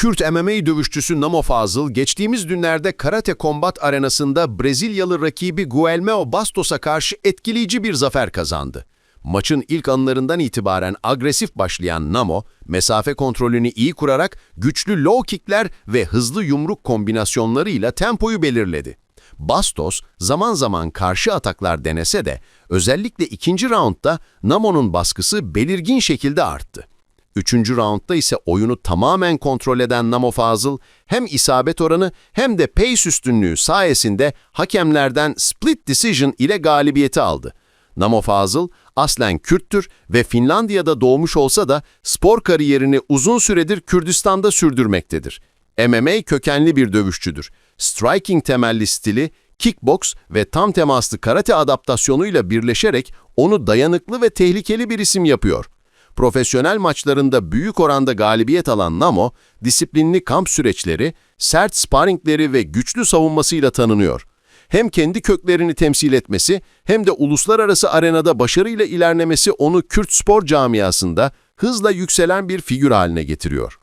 Kürt MMA dövüşçüsü Namo Fazıl, geçtiğimiz günlerde Karate Combat arenasında Brezilyalı rakibi Guilherme Bastos'a karşı etkileyici bir zafer kazandı. Maçın ilk anlarından itibaren agresif başlayan Namo, mesafe kontrolünü iyi kurarak güçlü low kickler ve hızlı yumruk kombinasyonlarıyla tempoyu belirledi. Bastos zaman zaman karşı ataklar denese de özellikle ikinci raundda Namo'nun baskısı belirgin şekilde arttı. Üçüncü raundda ise oyunu tamamen kontrol eden Namo Fazıl hem isabet oranı hem de pace üstünlüğü sayesinde hakemlerden split decision ile galibiyeti aldı. Namo Fazıl aslen Kürttür ve Finlandiya'da doğmuş olsa da spor kariyerini uzun süredir Kürdistan'da sürdürmektedir. MMA kökenli bir dövüşçüdür. Striking temelli stili, kickbox ve tam temaslı karate adaptasyonuyla birleşerek onu dayanıklı ve tehlikeli bir isim yapıyor. Profesyonel maçlarında büyük oranda galibiyet alan Namo, disiplinli kamp süreçleri, sert sparringleri ve güçlü savunmasıyla tanınıyor. Hem kendi köklerini temsil etmesi hem de uluslararası arenada başarıyla ilerlemesi onu Kürt spor camiasında hızla yükselen bir figür haline getiriyor.